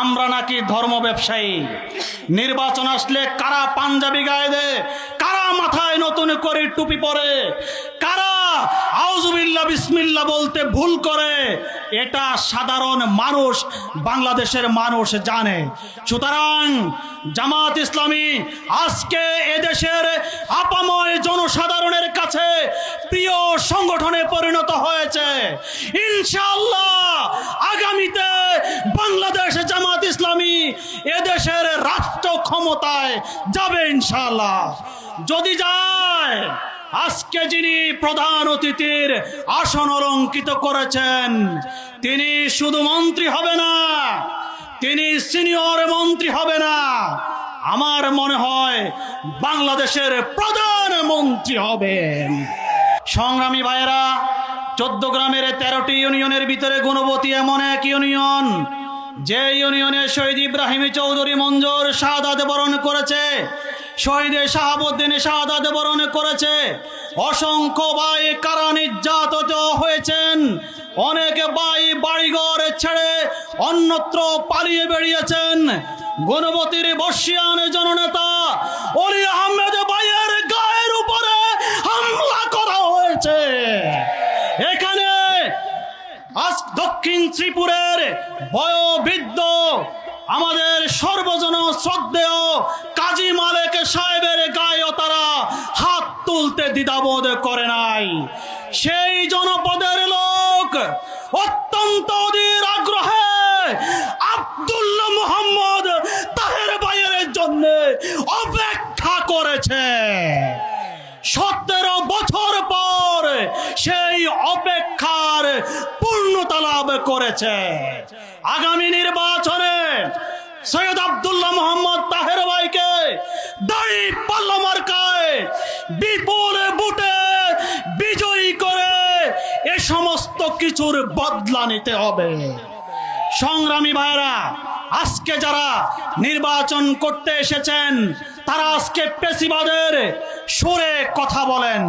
আমরা নাকি ধর্ম ব্যবসায়ী। নির্বাচন আসলে কারা পাঞ্জাবি গায়ে দেয়, কারা মাথায় নতুন করে টুপি পরে, কারা আউজুবিল্লা বিসমিল্লা বলতে ভুল করে, এটা সাধারণ মানুষ, বাংলাদেশের মানুষ জানে। সুতরাং জামাত ইসলামী আজকে এদেশের আপাময় জনসাধারণের কাছে প্রিয় সংগঠনে পরিণত হয়েছে। ইনশাআল্লাহ আগামীতে বাংলাদেশ জামাত ইসলামী এদেশের রাষ্ট্র ক্ষমতায় যাবে ইনশাআল্লাহ। যদি যায়, আজকে যিনি প্রধান অতিথির আসন অলঙ্কিত করেছেন, তিনি শুধু মন্ত্রী হবে না, তিনি সিনিয়র মন্ত্রী হবে না, আমার মনে হয় বাংলাদেশের প্রধানমন্ত্রী হবেন। সংগ্রামী ভাইয়েরা, চোদ্দ গ্রামের তেরোটি ইউনিয়নের ভিতরে গুণবতী এমন এক ইউনিয়ন যে ইউনিয়নে শহীদ ইব্রাহিম চৌধুরী মঞ্জুর শাহাদাত বরণ করেছে, শহীদ শাহাবুদ্দিন শাহাদাত বরণ করেছে, অসংখ্য ভাই কারা নির্যাতিত হয়েছেন, অনেক ভাই বাড়িঘর ছেড়ে অন্যত্র পালিয়ে বেরিয়েছেন গুণবতীর বর্ষিয়ান জননেতা অলি আহমেদ ভাইয়ের গায়ের উপরে হামলা করা হয়েছে। এখানে আজ দক্ষিণ ত্রিপুরের বয়োবৃদ্ধ আমাদের সর্বজন শ্রদ্ধেয় কাজী মালেক সাহেবের গায়েও তারা হাত তুলতে দ্বিধাবোধ করে নাই। সেই জনপদের লোক অত্যন্ত অধীর আগ্রহে আব্দুল্লাহ মোহাম্মদ তাহের ভাইয়ের জন্য অপেক্ষা করেছে। সতেরো বছর পর সেই অপেক্ষার পূর্ণতা লাভ করেছে। আগামী নির্বাচনে সৈয়দ আব্দুল্লাহ মোহাম্মদ তাহের ভাইকে দাড়ি পাল্লা মার্কায় বিপুল বুটে বিজয়ী করে এ সমস্ত কিছুর বদলা নিতে হবে। সংগ্রামী ভাইরা আজকে যারা নির্বাচন করতে এসেছেন, তারা আজকে পেশিবাদের সুরে কথা বলেন।